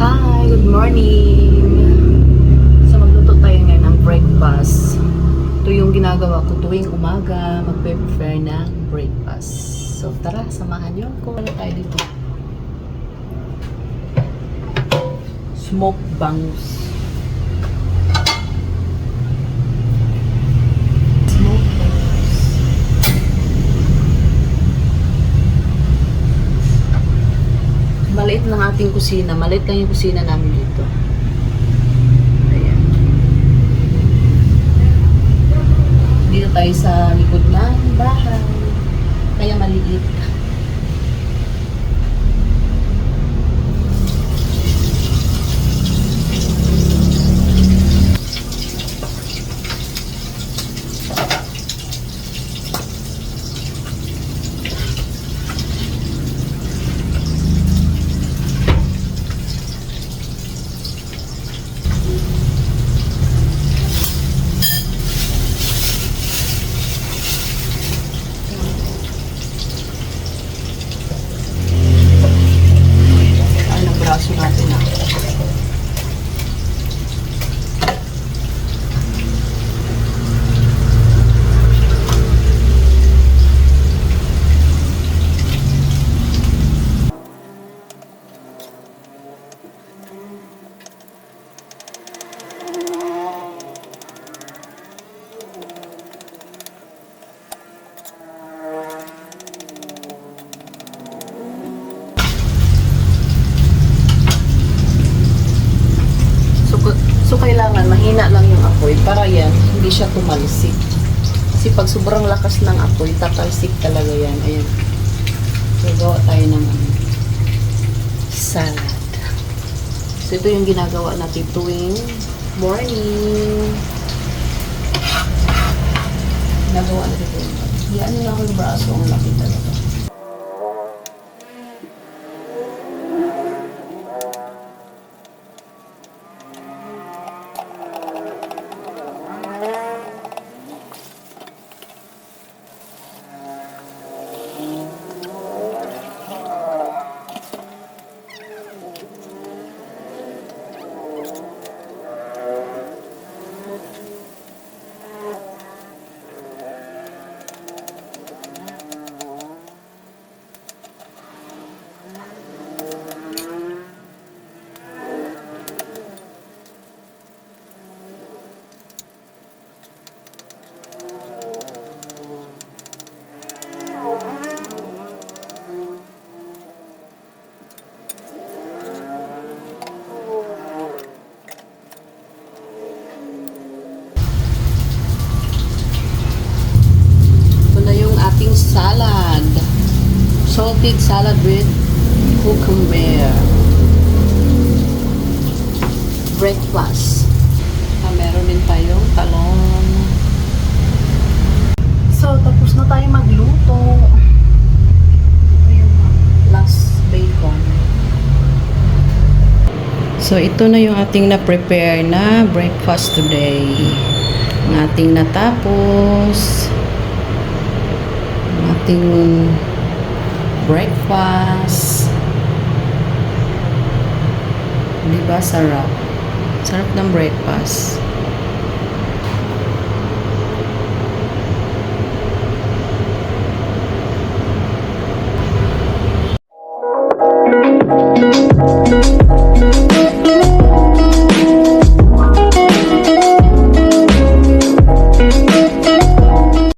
Hi, good morning. So magluto tayo ngayon ng breakfast. Ito yung ginagawa ko tuwing umaga, magpe-prepare ng breakfast. So tara, samahan niyo ako. Ano tayo dito? Smoke bangus. Smoke bangus. Lang ating kusina. Maliit lang yung kusina namin dito. Ayan. Dito tayo sa likod ng bahay. Kaya maliit. Ano ang braso natin ah. So, ku- so kailangan mahina lang yung apoy para yan, hindi siya tumalsik. Kasi pag sobrang lakas ng apoy, tatalsik talaga yan. Ayan. So, gawa tayo ng ano, salad. So, ito yung ginagawa natin tuwing morning. Ginagawa natin morning. Yan lang yung braso, ang laki talaga. Salad. Salted salad with cucumber. Breakfast. Ah, meron din tayong talong. So, tapos na tayo magluto. Yung last bacon. So, ito na yung ating na-prepare na breakfast today. Ang ating natapos. Ating breakfast. Di ba sarap? Sarap ng breakfast.